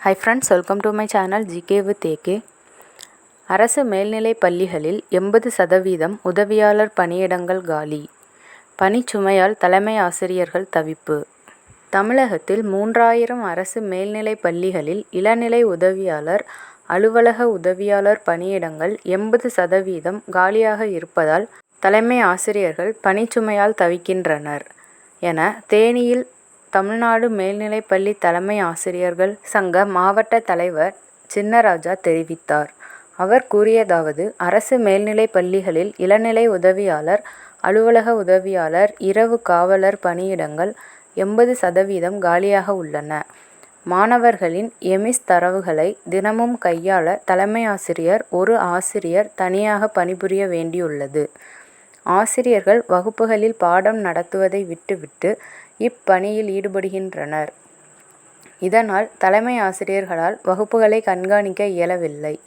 Hi friends welcome to my channel GK with AK அரசு மேல்நிலைப் பள்ளிகளில் எண்பது சதவீதம் உதவியாளர் பணியிடங்கள் காலி. பணிச்சுமையால் தலைமை ஆசிரியர்கள் தவிப்பு. தமிழகத்தில் மூன்றாயிரம் அரசு மேல்நிலைப் பள்ளிகளில் இளநிலை உதவியாளர் அலுவலக உதவியாளர் பணியிடங்கள் எண்பது சதவீதம் காலியாக இருப்பதால் தலைமை ஆசிரியர்கள் பணிச்சுமையால் தவிக்கின்றனர். என தேனியில் தமிழ்நாடு மேல்நிலைப்பள்ளி தலைமை ஆசிரியர்கள் சங்க மாவட்ட தலைவர் சின்னராஜா தெரிவித்தார். அவர் கூறியதாவது அரசு மேல்நிலைப் பள்ளிகளில் இளநிலை உதவியாளர் அலுவலக உதவியாளர் இரவு காவலர் பணியிடங்கள் எண்பது சதவீதம் காலியாக உள்ளன. மாணவர்களின் எமிஸ் தரவுகளை தினமும் கையாள தலைமை ஆசிரியர் ஒரு ஆசிரியர் தனியாக பணிபுரிய வேண்டியுள்ளது. ஆசிரியர்கள் வகுப்புகளில் பாடம் நடத்துவதை விட்டுவிட்டு இப்பணியில் ஈடுபடுகின்றனர். இதனால் தலைமை ஆசிரியர்களால் வகுப்புகளை கண்காணிக்க இயலவில்லை.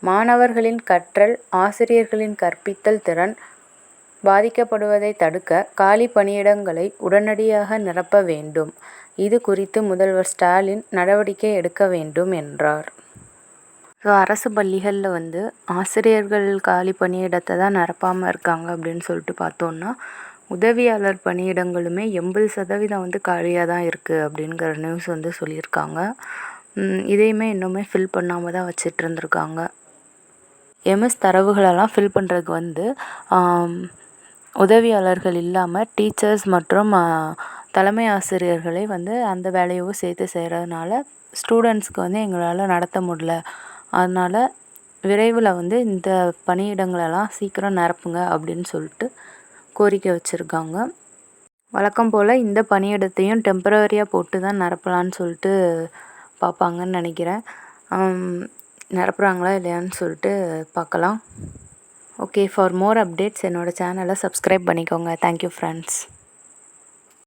மாணவர்களின் கற்றல் ஆசிரியர்களின் கற்பித்தல் திறன் பாதிக்கப்படுவதை தடுக்க காலி பணியிடங்களை உடனடியாக நிரப்ப வேண்டும். இது குறித்து முதல்வர் ஸ்டாலின் நடவடிக்கை எடுக்க வேண்டும் என்றார். ஸோ அரசு பள்ளிகளில் வந்து ஆசிரியர்கள் காலி பணியிடத்தை தான் நிரப்பாமல் இருக்காங்க அப்படின்னு சொல்லிட்டு பார்த்தோன்னா உதவியாளர் பணியிடங்களுமே எண்பது சதவீதம் வந்து காலியாக தான் இருக்குது அப்படிங்கிற நியூஸ் வந்து சொல்லியிருக்காங்க. இதையுமே இன்னுமே ஃபில் பண்ணாமல் தான் வச்சிட்டு இருந்திருக்காங்க. எம்எஸ் தரவுகளெல்லாம் ஃபில் பண்ணுறதுக்கு வந்து உதவியாளர்கள் இல்லாமல் டீச்சர்ஸ் மற்றும் தலைமை ஆசிரியர்களே வந்து அந்த வேலையவும் சேர்த்து செய்கிறதுனால ஸ்டூடெண்ட்ஸ்க்கு வந்து எங்களால் நடத்த முடில. அதனால் விரைவில் வந்து இந்த பணியிடங்களெல்லாம் சீக்கிரம் நிரப்புங்க அப்படின்னு சொல்லிட்டு கோரிக்கை வச்சுருக்காங்க. வழக்கம் போல் இந்த பணியிடத்தையும் டெம்பரவரியாக போட்டு தான் நிரப்பலான்னு சொல்லிட்டு பார்ப்பாங்கன்னு நினைக்கிறேன். நிரப்புறாங்களா இல்லையான்னு சொல்லிட்டு பார்க்கலாம். ஓகே ஃபார் மோர் அப்டேட்ஸ் என்னோடய சேனலை சப்ஸ்கிரைப் பண்ணிக்கோங்க. Thank you friends.